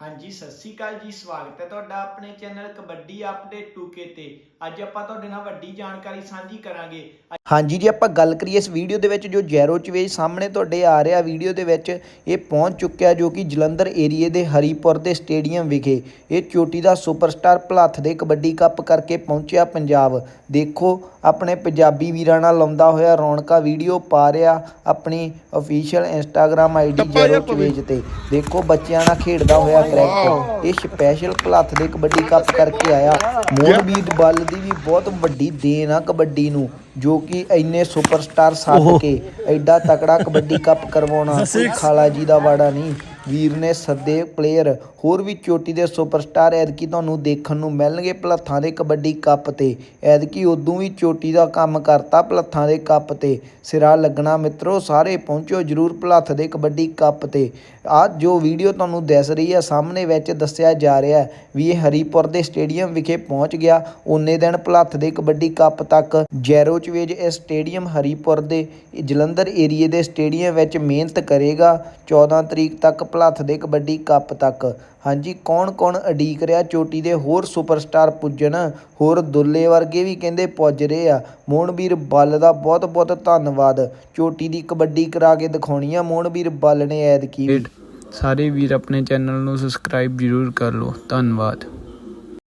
ਹਾਂਜੀ ਸਤਿ ਸ਼੍ਰੀ ਅਕਾਲ ਜੀ ਸਵਾਗਤ ਹੈ ਤੁਹਾਡਾ ਆਪਣੇ ਚੈਨਲ ਕਬੱਡੀ ਅਪਡੇਟ 2K ਤੇ। ਅੱਜ ਆਪਾਂ ਤੁਹਾਡੇ ਨਾਲ ਵੱਡੀ ਜਾਣਕਾਰੀ ਸਾਂਝੀ ਕਰਾਂਗੇ। ਹਾਂਜੀ ਜੀ ਆਪਾਂ ਗੱਲ ਕਰੀਏ ਇਸ ਵੀਡੀਓ ਦੇ ਵਿੱਚ ਜੋ ਜੈਰੋ ਚਵੇਜ ਸਾਹਮਣੇ ਤੁਹਾਡੇ ਆ ਰਿਹਾ ਵੀਡੀਓ ਦੇ ਵਿੱਚ ਇਹ ਪਹੁੰਚ ਚੁੱਕਿਆ ਜੋ ਕਿ ਜਲੰਧਰ ਏਰੀਏ ਦੇ ਹਰੀਪੁਰ ਦੇ ਸਟੇਡੀਅਮ ਵਿਖੇ। ਇਹ ਚੋਟੀ ਦਾ ਸੁਪਰਸਟਾਰ ਭਲੱਥ ਦੇ ਕਬੱਡੀ ਕੱਪ ਕਰਕੇ ਪਹੁੰਚਿਆ ਪੰਜਾਬ। ਦੇਖੋ ਆਪਣੇ ਪੰਜਾਬੀ ਵੀਰਾਂ ਨਾਲ ਲਾਉਂਦਾ ਹੋਇਆ ਰੌਣਕਾਂ ਵੀਡੀਓ ਪਾ ਰਿਹਾ ਆਪਣੀ official Instagram ID Jairo Chavez ਤੇ। ਦੇਖੋ ਬੱਚਿਆਂ ਨਾਲ ਖੇਡਦਾ ਹੋਇਆ ਕ੍ਰਿਕਟ ਇਹ ਸਪੈਸ਼ਲ ਭਲੱਥ ਦੇ ਕਬੱਡੀ ਕੱਪ ਕਰਕੇ ਆਇਆ। ਮੋਹਨਵੀਰ ਬੱਲ ਦੀ ਵੀ ਬਹੁਤ ਵੱਡੀ ਦੇਣ ਆ ਕਬੱਡੀ ਨੂੰ ਜੋ ਕਿ ਇੰਨੇ ਸੁਪਰਸਟਾਰ ਸੱਦ ਕੇ ਐਡਾ ਤਕੜਾ ਕਬੱਡੀ ਕੱਪ ਕਰਵਾਉਣਾ ਕੋਈ ਖਾਲਾ ਜੀ ਦਾ ਵਾੜਾ ਨਹੀਂ। ਵੀਰ ਨੇ ਸੱਦੇ ਪਲੇਅਰ ਹੋਰ ਵੀ ਚੋਟੀ ਦੇ ਸੁਪਰਸਟਾਰ ਐਦਕੀ ਤੁਹਾਨੂੰ ਦੇਖਣ ਨੂੰ ਮਿਲਣਗੇ ਭਲੱਥਾਂ ਦੇ ਕਬੱਡੀ ਕੱਪ ਤੇ। ਐਦਕੀ ਉਦੋਂ ਵੀ ਚੋਟੀ ਦਾ ਕੰਮ ਕਰਤਾ ਭਲੱਥਾਂ ਦੇ ਕੱਪ ਤੇ। ਸਿਰਾ ਲੱਗਣਾ ਮਿੱਤਰੋ, ਸਾਰੇ ਪਹੁੰਚੋ ਜਰੂਰ ਭਲੱਥ ਦੇ ਕਬੱਡੀ ਕੱਪ ਤੇ। ਆਹ ਜੋ ਵੀਡੀਓ ਤੁਹਾਨੂੰ ਦਿਸ ਰਹੀ ਹੈ ਸਾਹਮਣੇ ਵਿੱਚ ਦੱਸਿਆ ਜਾ ਰਿਹਾ ਵੀ ਇਹ ਹਰੀਪੁਰ ਦੇ ਸਟੇਡੀਅਮ ਵਿਖੇ ਪਹੁੰਚ ਗਿਆ। ਉਹਨੇ ਦਿਨ ਭਲੱਥ ਦੇ ਕਬੱਡੀ ਕੱਪ ਤੱਕ ਜੈਰੋਚਵੇਜ਼ ਇਹ ਸਟੇਡੀਅਮ ਹਰੀਪੁਰ ਦੇ ਜਲੰਧਰ ਏਰੀਏ ਦੇ ਸਟੇਡੀਅਮ ਵਿੱਚ ਮਿਹਨਤ ਕਰੇਗਾ। 14 ਤਰੀਕ ਤੱਕ ਭਲੱਥ ਦੇ ਕਬੱਡੀ ਕੱਪ ਤੱਕ। ਹਾਂਜੀ ਕੌਣ ਕੌਣ ਅਡੀਕ ਰਿਹਾ? ਚੋਟੀ ਦੇ ਹੋਰ ਸੁਪਰਸਟਾਰ ਪੁੱਜਣ, ਹੋਰ ਦੁੱਲੇ ਵਰਗੇ ਵੀ ਕਹਿੰਦੇ ਪੁੱਜ ਰਹੇ ਆ। ਮੋਹਨਵੀਰ ਬੱਲ ਦਾ ਬਹੁਤ ਬਹੁਤ ਧੰਨਵਾਦ। ਚੋਟੀ ਦੀ ਕਬੱਡੀ ਕਰਾ ਕੇ ਦਿਖਾਉਣੀ ਆ। ਮੋਹਨਵੀਰ ਬੱਲ ਨੇ ਐਦ ਕੀ ਸਾਰੇ ਵੀਰ ਆਪਣੇ ਚੈਨਲ ਨੂੰ ਸਬਸਕ੍ਰਾਈਬ ਜ਼ਰੂਰ ਕਰ ਲਓ। ਧੰਨਵਾਦ।